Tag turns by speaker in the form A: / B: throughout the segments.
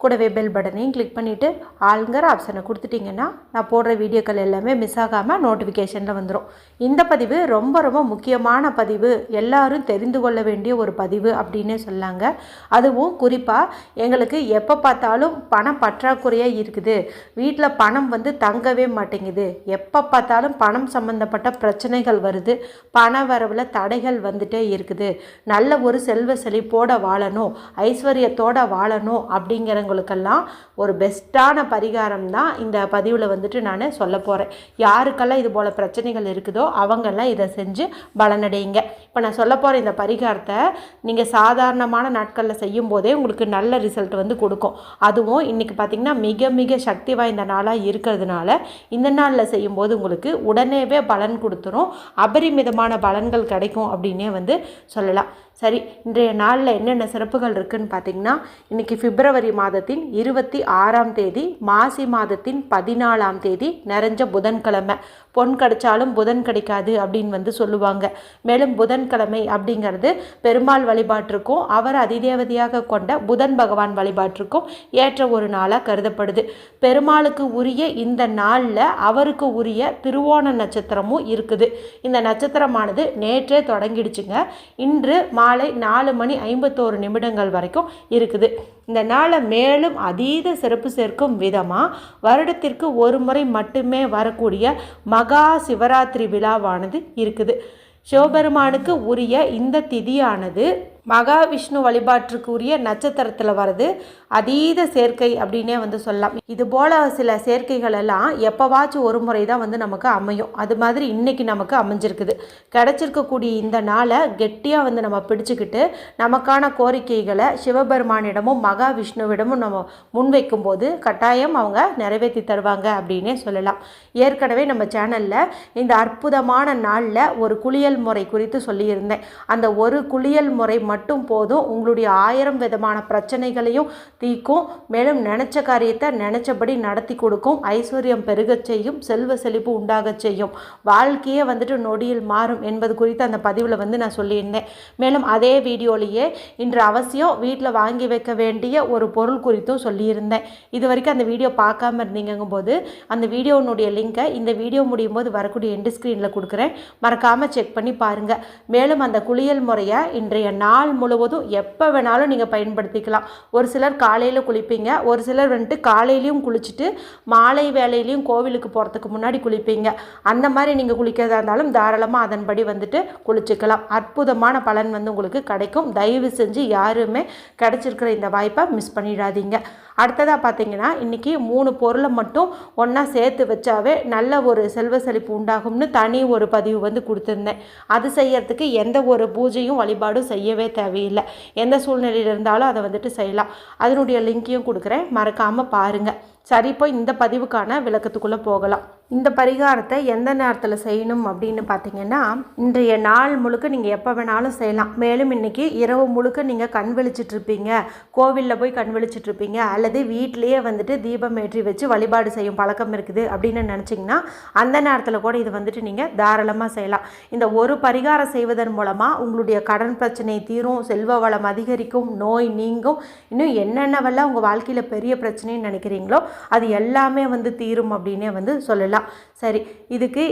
A: கூடவே பெல் பட்டனையும் கிளிக் பண்ணிவிட்டு ஆளுங்கிற ஆப்ஷனை கொடுத்துட்டிங்கன்னா நான் போடுற வீடியோக்கள் எல்லாமே மிஸ் ஆகாமல் நோட்டிஃபிகேஷனில் வந்துடும் இந்த பதிவு ரொம்ப ரொம்ப முக்கியமான பதிவு. எல்லாரும் தெரிந்து கொள்ள வேண்டிய ஒரு பதிவு அப்படின்னே சொல்லாங்க. அதுவும் குறிப்பாக எங்களுக்கு எப்போ பார்த்தாலும் பணம் பற்றாக்குறையாக இருக்குது. வீட்டில் பணம் வந்து தங்கவே மாட்டேங்குது. எப்போ பார்த்தாலும் பணம் சம்மந்தப்பட்ட பிரச்சனைகள் வருது. பண வரவில் தடைகள் வந்துட்டே இருக்குது. நல்ல ஒரு செல்வ செழிப்போட வாழணும். ஐஸ்வர்யத்தோட வாழணும் அப்படிங்கிறவங்க உங்களுக்கெல்லாம் ஒரு பெஸ்ட்டான பரிகாரம் தான் இந்த பதிவில் வந்துட்டு நான் சொல்ல போகிறேன் யாருக்கெல்லாம் இது போல் பிரச்சனைகள் இருக்குதோ அவங்கெல்லாம் இதை செஞ்சு பலனடையுங்க. இப்போ நான் சொல்ல போகிற இந்த பரிகாரத்தை நீங்கள் சாதாரணமான நாட்களில் செய்யும் போதே உங்களுக்கு நல்ல ரிசல்ட் வந்து கொடுக்கும். அதுவும் இன்றைக்கி பார்த்திங்கன்னா மிக மிக சக்தி வாய்ந்த நாளாக இருக்கிறதுனால இந்த நாளில் செய்யும்போது உங்களுக்கு உடனேவே பலன் கொடுத்துரும். அபரிமிதமான பலன்கள் கிடைக்கும் அப்படின்னே வந்து சொல்லலாம். சரி இன்றைய நாளில் என்னென்ன சிறப்புகள் இருக்குதுன்னு பார்த்தீங்கன்னா இன்றைக்கி பிப்ரவரி மாதத்தின் இருபத்தி ஆறாம் தேதி மாசி மாதத்தின் பதினாலாம் தேதி நிறைஞ்ச புதன்கிழமை. பொன் கிடைச்சாலும் புதன் கிடைக்காது அப்படின்னு வந்து சொல்லுவாங்க. மேலும் புதன்கிழமை அப்படிங்கிறது பெருமாள் வழிபாட்டிற்கும் அவர் அதிதேவதையாக கொண்ட புதன் பகவான் வழிபாட்டிற்கும் ஏற்ற ஒரு நாளாக கருதப்படுது. பெருமாளுக்கு உரிய இந்த நாளில் அவருக்கு உரிய திருவோண நட்சத்திரமும் இருக்குது. இந்த நட்சத்திரமானது நேற்றே தொடங்கிடுச்சுங்க. இன்று மாலை நாலு மணி ஐம்பத்தோரு நிமிடங்கள் வரைக்கும் இருக்குது. இந்த நாளை மேலும் அதீத சிறப்பு சேர்க்கும் விதமாக வருடத்திற்கு ஒரு முறை மட்டுமே வரக்கூடிய மகா சிவராத்திரி விழாவானது இருக்குது. சிவபெருமானுக்கு உரிய இந்த திதியானது மகாவிஷ்ணு வழிபாட்டிற்குரிய நட்சத்திரத்தில் வருது அதீத சேர்க்கை அப்படின்னே வந்து சொல்லலாம். இது போல் சில சேர்க்கைகள் எல்லாம் எப்போவாச்சும் ஒரு முறை தான் வந்து நமக்கு அமையும். அது மாதிரி இன்றைக்கி நமக்கு அமைஞ்சிருக்குது. கிடச்சிருக்கக்கூடிய இந்த நாளை கெட்டியாக வந்து நம்ம பிடிச்சிக்கிட்டு நமக்கான கோரிக்கைகளை சிவபெருமானிடமும் மகாவிஷ்ணுவிடமும் நம்ம முன்வைக்கும் போது கட்டாயம் அவங்க நிறைவேற்றி தருவாங்க அப்படின்னே சொல்லலாம். ஏற்கனவே நம்ம சேனலில் இந்த அற்புதமான நாளில் ஒரு குளியல் முறை குறித்து சொல்லியிருந்தேன். அந்த ஒரு குளியல் முறை மட்டும் போதும். உங்களுடைய ஆயிரம் விதமான பிரச்சனைகளையும் தீக்கும் மேலும் நினச்ச காரியத்தை நினச்சபடி நடத்தி கொடுக்கும். ஐஸ்வர்யம் பெருகச் செய்யும். செல்வ செழிப்பு உண்டாகச் செய்யும். வாழ்க்கையே வந்துட்டு நொடியில் மாறும் என்பது குறித்து அந்த பதிவில் வந்து நான் சொல்லியிருந்தேன். மேலும் அதே வீடியோலேயே இன்று அவசியம் வீட்டில் வாங்கி வைக்க வேண்டிய ஒரு பொருள் குறித்தும் சொல்லியிருந்தேன். இது வரைக்கும் அந்த வீடியோ பார்க்காம இருந்தீங்கும் போது அந்த வீடியோனுடைய லிங்கை இந்த வீடியோ முடியும் போது வரக்கூடிய எண்டு ஸ்க்ரீனில் கொடுக்குறேன். மறக்காமல் செக் பண்ணி பாருங்கள் மேலும் அந்த குளியல் முறையை இன்றைய நாள் நாள் முழுவதும் எப்போ வேணாலும் நீங்கள் பயன்படுத்திக்கலாம். ஒரு சிலர் காலையில் குளிப்பீங்க ஒரு சிலர் வந்துட்டு காலையிலையும் குளிச்சுட்டு மாலை வேலையிலையும் கோவிலுக்கு போகிறதுக்கு முன்னாடி குளிப்பீங்க. அந்த மாதிரி நீங்கள் குளிக்கிறதா இருந்தாலும் தாராளமாக அதன்படி வந்துட்டு குளிச்சுக்கலாம். அற்புதமான பலன் வந்து உங்களுக்கு கிடைக்கும். தயவு செஞ்சு யாருமே கிடச்சிருக்கிற இந்த வாய்ப்பை மிஸ் பண்ணிடாதீங்க. அடுத்ததாக பார்த்தீங்கன்னா இன்றைக்கி மூணு பொருளை மட்டும் ஒன்றா சேர்த்து வச்சாவே நல்ல ஒரு செல்வ செழிப்பு உண்டாகும்னு தனி ஒரு பதிவு வந்து கொடுத்துருந்தேன். அது செய்யறதுக்கு எந்த ஒரு பூஜையும் வழிபாடும் செய்யவே தேவையில்லை. எந்த சூழ்நிலையில் இருந்தாலும் அதை வந்துட்டு செய்யலாம். அதனுடைய லிங்க்கையும் கொடுக்குறேன். மறக்காமல் பாருங்கள் சரி இப்போ இந்த பதிவுக்கான விளக்கத்துக்குள்ளே போகலாம். இந்த பரிகாரத்தை எந்த நேரத்தில் செய்யணும் அப்படின்னு பார்த்தீங்கன்னா இன்றைய நாள் முழுக்க நீங்கள் எப்போ வேணாலும் செய்யலாம். மேலும் இன்றைக்கி இரவு முழுக்க நீங்கள் கண் விழிச்சிட்ருப்பீங்க கோவிலில் போய் கண் விழிச்சிட்டு இருப்பீங்க. அல்லது வீட்டிலேயே வந்துட்டு தீபம் ஏற்றி வச்சு வழிபாடு செய்யும் பழக்கம் இருக்குது அப்படின்னு நினச்சிங்கன்னா அந்த நேரத்தில் கூட இது வந்துட்டு நீங்கள் தாராளமாக செய்யலாம். இந்த ஒரு பரிகாரம் செய்வதன் மூலமாக உங்களுடைய கடன் பிரச்சனை தீரும் செல்வ வளம் அதிகரிக்கும் நோய் நீங்கும். இன்னும் என்னென்னவெல்லாம் உங்கள் வாழ்க்கையில் பெரிய பிரச்சனைன்னு நினைக்கிறீங்களோ அது எல்லாமே வந்து தீரும் அப்படின்னே வந்து சொல்லலாம். சரி இதுக்கு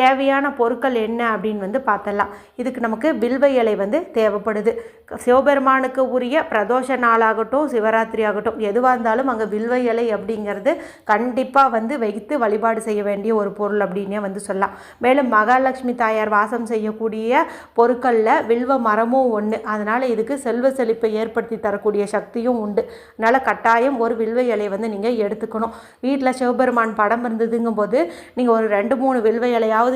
A: தேவையான பொருட்கள் என்ன அப்படின்னு வந்து பார்த்தலாம். இதுக்கு நமக்கு வில்வ இலை வந்து தேவைப்படுது. சிவபெருமானுக்கு உரிய பிரதோஷ நாளாகட்டும் சிவராத்திரி ஆகட்டும் எதுவாக இருந்தாலும் அங்கே வில்வ இலை அப்படிங்கிறது கண்டிப்பாக வந்து வைத்து வழிபாடு செய்ய வேண்டிய ஒரு பொருள் அப்படின்னே வந்து சொல்லலாம். மேலும் மகாலட்சுமி தாயார் வாசம் செய்யக்கூடிய பொருட்களில் வில்வ மரமும் ஒன்று அதனால் இதுக்கு செல்வ செழிப்பை ஏற்படுத்தி தரக்கூடிய சக்தியும் உண்டு. அதனால் கட்டாயம் ஒரு வில்வ இலையை வந்து நீங்கள் எடுத்துக்கணும். வீட்டில் சிவபெருமான் படம் இருந்ததுங்கும் போது நீங்கள் ஒரு ரெண்டு மூணு வில்வ இலையாவது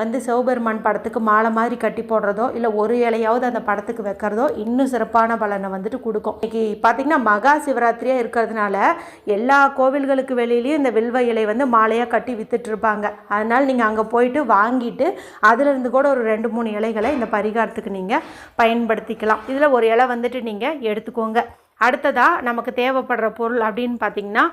A: வந்து சிவபெருமான் படத்துக்கு மாலை மாதிரி கட்டி போடுறதோ இல்லை ஒரு இலையாவது அந்த படத்துக்கு வைக்கிறதோ இன்னும் சிறப்பான பலனை வந்துட்டு கொடுக்கும். இன்னைக்கு பார்த்தீங்கன்னா மகா சிவராத்திரியாக இருக்கிறதுனால எல்லா கோவில்களுக்கு வெளியிலையும் இந்த வில்வ இலை வந்து மாலையாக கட்டி விற்றுட்ருப்பாங்க அதனால் நீங்கள் அங்கே போயிட்டு வாங்கிட்டு அதுலேருந்து கூட ஒரு ரெண்டு மூணு இலைகளை இந்த பரிகாரத்துக்கு நீங்கள் பயன்படுத்திக்கலாம். இதில் ஒரு இலை வந்துட்டு நீங்கள் எடுத்துக்கோங்க. அடுத்ததாக நமக்கு தேவைப்படுற பொருள் அப்படின்னு பார்த்தீங்கன்னா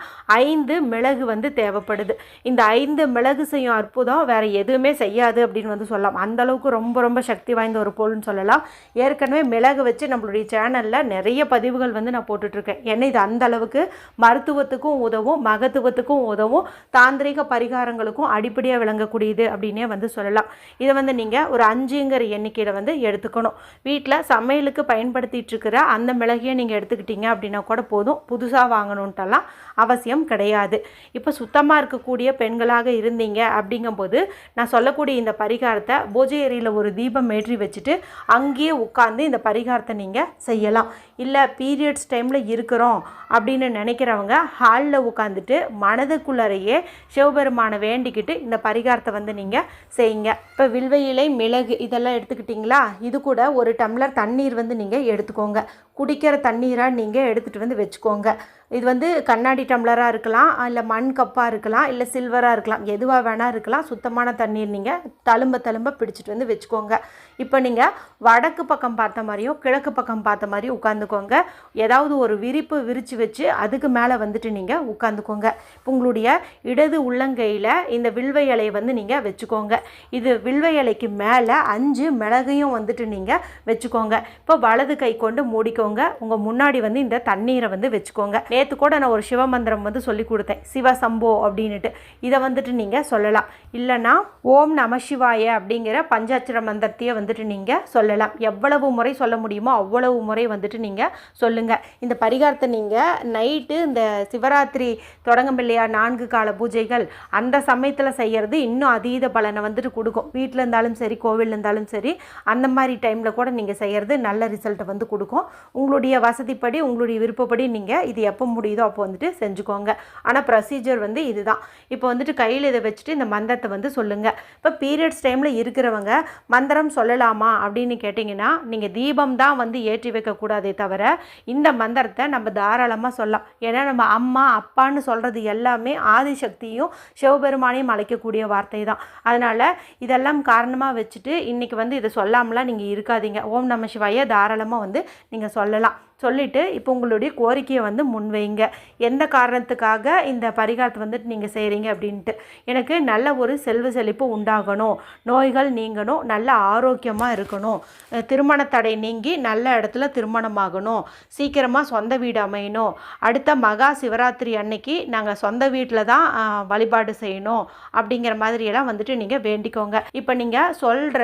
A: ஐந்து மிளகு வந்து தேவைப்படுது. இந்த ஐந்து மிளகு செய்யும் அற்புதம் வேறு எதுவுமே செய்யாது அப்படின்னு வந்து சொல்லலாம். அந்தளவுக்கு ரொம்ப ரொம்ப சக்தி வாய்ந்த ஒரு பொருள்னு சொல்லலாம். ஏற்கனவே மிளகு வச்சு நம்மளுடைய சேனலில் நிறைய பதிவுகள் வந்து நான் போட்டுட்ருக்கேன். ஏன்னா இது அந்தளவுக்கு மருத்துவத்துக்கும் உதவும் மகத்துவத்துக்கும் உதவும் தாந்திரிக பரிகாரங்களுக்கும் அடிப்படையாக விளங்கக்கூடியது அப்படின்னே வந்து சொல்லலாம். இதை வந்து நீங்கள் ஒரு அஞ்சுங்கிற எண்ணிக்கையில் வந்து எடுத்துக்கணும். வீட்டில் சமையலுக்கு பயன்படுத்திகிட்டு இருக்கிற அந்த மிளகையை நீங்கள் எடுத்துக்கிட்டீங்க அப்படின்னா கூட போதும். புதுசாக வாங்கணுன்ட்டெல்லாம் அவசியம் கிடையாது. இப்போ சுத்தமாக இருக்கக்கூடிய பெண்களாக இருந்தீங்க அப்படிங்கும்போது நான் சொல்லக்கூடிய இந்த பரிகாரத்தை பூஜை அறையில் ஒரு தீபம் ஏற்றி வச்சுட்டு அங்கேயே உட்காந்து இந்த பரிகாரத்தை நீங்கள் செய்யலாம். இல்லை பீரியட்ஸ் டைமில் இருக்கிறோம் அப்படின்னு நினைக்கிறவங்க ஹாலில் உட்காந்துட்டு மனதுக்குள்ளறையே சிவபெருமானை வேண்டிக்கிட்டு இந்த பரிகாரத்தை வந்து நீங்கள் செய்யுங்க. இப்போ வில்வ இலை மிளகு இதெல்லாம் எடுத்துக்கிட்டிங்களா? இது கூட ஒரு டம்ளர் தண்ணீர் வந்து நீங்கள் எடுத்துக்கோங்க. குடிக்கிற தண்ணீராக நீங்கள் எடுத்துகிட்டு வந்து வச்சுக்கோங்க. இது வந்து கண்ணாடி டம்ளராக இருக்கலாம் இல்லை மண் கப்பாக இருக்கலாம் இல்லை சில்வராக இருக்கலாம். எதுவாக வேணால் இருக்கலாம். சுத்தமான தண்ணீர் நீங்கள் தழும்ப தழும்ப பிடிச்சிட்டு வந்து வச்சுக்கோங்க. இப்போ நீங்கள் வடக்கு பக்கம் பார்த்த மாதிரியும் கிழக்கு பக்கம் பார்த்த மாதிரியும் உட்காந்துக்கோங்க. ஏதாவது ஒரு விரிப்பு விரித்து வச்சு அதுக்கு மேலே வந்துட்டு நீங்கள் உட்காந்துக்கோங்க. இப்போ உங்களுடைய இடது உள்ளங்கையில் இந்த வில்வை இலையை வந்து நீங்கள் வச்சுக்கோங்க. இது வில்வை இலைக்கு மேலே அஞ்சு மிளகையும் வந்துட்டு நீங்கள் வச்சுக்கோங்க. இப்போ வலது கை கொண்டு மூடிக்கோங்க. உங்கள் முன்னாடி வந்து இந்த தண்ணீரை வந்து வச்சுக்கோங்க. நேற்று கூட நான் ஒரு சிவமந்திரம் வந்து சொல்லி கொடுத்தேன். சிவ சம்போ அப்படின்னுட்டு. இதை வந்துட்டு நீங்கள் சொல்லலாம். இல்லைன்னா ஓம் நம சிவாய அப்படிங்கிற பஞ்சாட்சர மந்திரத்தையே வந்துட்டு நீங்கள் சொல்லலாம். எவ்வளவு முறை சொல்ல முடியுமோ அவ்வளவு முறை வந்துட்டு நீங்கள் சொல்லுங்கள் இந்த பரிகாரத்தை நீங்கள் நைட்டு இந்த சிவராத்திரி தொடங்கும் இல்லையா நான்கு கால பூஜைகள் அந்த சமயத்தில் செய்கிறது இன்னும் அதீத பலனை வந்துட்டு கொடுக்கும். வீட்டில் இருந்தாலும் சரி கோவிலில் இருந்தாலும் சரி அந்த மாதிரி டைமில் கூட நீங்கள் செய்கிறது நல்ல ரிசல்ட்டை வந்து கொடுக்கும். உங்களுடைய வசதிப்படி உங்களுடைய விருப்பப்படி நீங்கள் இது எப்போ முடியுதோ அப்போ வந்துட்டு செஞ்சுக்கோங்க. ஆனால் ப்ரொசீஜர் வந்து இதுதான். இப்போ வந்துட்டு கையில் இதை வச்சுட்டு இந்த மந்திரத்தை வந்து சொல்லுங்கள் இப்போ பீரியட்ஸ் டைமில் இருக்கிறவங்க மந்திரம் சொல்லலாமா அப்படின்னு கேட்டிங்கன்னா நீங்கள் தீபம் தான் வந்து ஏற்றி வைக்கக்கூடாதே தவிர இந்த மந்திரத்தை நம்ம தாராளமாக சொல்லலாம். ஏன்னா நம்ம அம்மா அப்பான்னு சொல்கிறது எல்லாமே ஆதிசக்தியும் சிவபெருமானையும் அழைக்கக்கூடிய வார்த்தை தான் அதனால் இதெல்லாம் காரணமாக வச்சுட்டு இன்றைக்கி வந்து இதை சொல்லாமலாம் நீங்கள் இருக்காதீங்க. ஓம் நம சிவாய தாராளமாக வந்து நீங்கள் சொல்லலாம். சொல்லிவிட்டு இப்போ உங்களுடைய கோரிக்கையை வந்து முன்வைங்க. எந்த காரணத்துக்காக இந்த பரிகாரத்தை வந்துட்டு நீங்கள் செய்கிறீங்க அப்படின்ட்டு. எனக்கு நல்ல ஒரு செல்வ செழிப்பு உண்டாகணும். நோய்கள் நீங்கணும். நல்ல ஆரோக்கியமாக இருக்கணும். திருமண தடை நீங்கி நல்ல இடத்துல திருமணமாகணும். சீக்கிரமாக சொந்த வீடு அமையணும். அடுத்த மகா சிவராத்திரி அன்னைக்கு நாங்கள் சொந்த வீட்டில் தான் வழிபாடு செய்யணும். அப்படிங்கிற மாதிரியெல்லாம் வந்துட்டு நீங்கள் வேண்டிக்கோங்க. இப்போ நீங்கள் சொல்கிற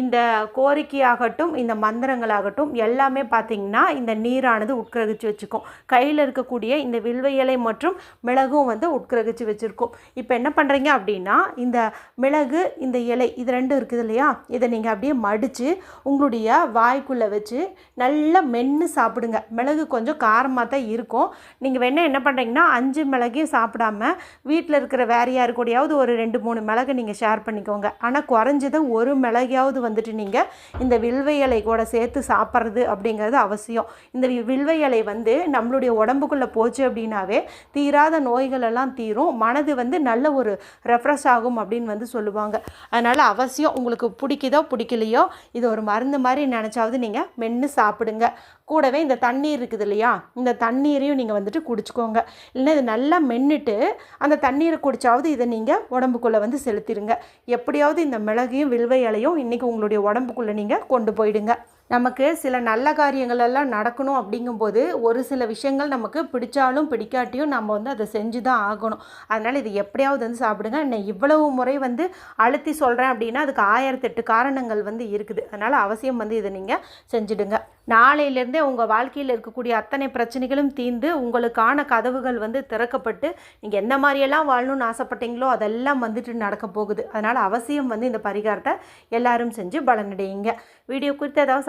A: இந்த கோரிக்கையாகட்டும் இந்த மந்திரங்களாகட்டும் எல்லாமே பார்த்தீங்கன்னா இந்த நீரானது உட்கிரகிச்சு வச்சுக்கும். கையில் இருக்கக்கூடிய இந்த வில்வையலை இலை மற்றும் மிளகும் வந்து உட்கிரகிச்சு வச்சுருக்கும். இப்போ என்ன பண்ணுறீங்க அப்படின்னா இந்த மிளகு இந்த இலை இது ரெண்டும் இருக்குது இல்லையா? இதை நீங்கள் அப்படியே மடித்து உங்களுடைய வாய்க்குள்ளே வச்சு நல்லா மென்று சாப்பிடுங்க. மிளகு கொஞ்சம் காரமாக தான் இருக்கும். நீங்கள் வேணால் என்ன பண்ணுறீங்கன்னா அஞ்சு மிளகையும் சாப்பிடாம வீட்டில் இருக்கிற வேற யாரு கூடயாவது ஒரு ரெண்டு மூணு மிளகு நீங்கள் ஷேர் பண்ணிக்கோங்க. ஆனால் குறைஞ்சது ஒரு மிளகையாவது வந்துட்டு நீங்கள் இந்த வில்வை இலை கூட சேர்த்து சாப்பிட்றது அப்படிங்கிறது அவசியம். இந்த வில்வை இலை வந்து நம்மளுடைய உடம்புக்குள்ளே போச்சு அப்படின்னாவே தீராத நோய்களெல்லாம் தீரும். மனது வந்து நல்ல ஒரு ரெஃப்ரெஷ் ஆகும் அப்படின்னு வந்து சொல்லுவாங்க. அதனால் அவசியம் உங்களுக்கு பிடிக்குதோ பிடிக்கலையோ இது ஒரு மருந்து மாதிரி நினச்சாவது நீங்கள் மென்று சாப்பிடுங்க. கூடவே இந்த தண்ணீர் இருக்குது இல்லையா? இந்த தண்ணீரையும் நீங்கள் வந்துட்டு குடிச்சுக்கோங்க. இல்லைன்னா இது நல்லா மென்னுட்டு அந்த தண்ணீரை குடித்தாவது இதை நீங்கள் உடம்புக்குள்ளே வந்து செலுத்திடுங்க. எப்படியாவது இந்த மிளகையும் வில்வை இலையும் இன்றைக்கி உங்களுடைய உடம்புக்குள்ளே நீங்கள் கொண்டு போயிடுங்க. நமக்கு சில நல்ல காரியங்கள் எல்லாம் நடக்கணும் அப்படிங்கும்போது ஒரு சில விஷயங்கள் நமக்கு பிடிச்சாலும் பிடிக்காட்டியும் நம்ம வந்து அதை செஞ்சு தான் ஆகணும். அதனால் இது எப்படியாவது வந்து சாப்பிடுங்க. நான் இவ்வளவு முறை வந்து அழுத்தி சொல்கிறேன் அப்படின்னா அதுக்கு ஆயிரத்தெட்டு காரணங்கள் வந்து இருக்குது. அதனால் அவசியம் வந்து இதை நீங்கள் செஞ்சுடுங்க. நாளையிலேருந்தே உங்கள் வாழ்க்கையில் இருக்கக்கூடிய அத்தனை பிரச்சனைகளும் தீர்ந்து உங்களுக்கான கதவுகள் வந்து திறக்கப்பட்டு நீங்கள் எந்த மாதிரியெல்லாம் வாழணும்னு ஆசைப்பட்டீங்களோ அதெல்லாம் வந்துட்டு நடக்க போகுது. அதனால் அவசியம் வந்து இந்த பரிகாரத்தை எல்லாரும் செஞ்சு பலனடையுங்க. வீடியோ குறித்து ஏதாவது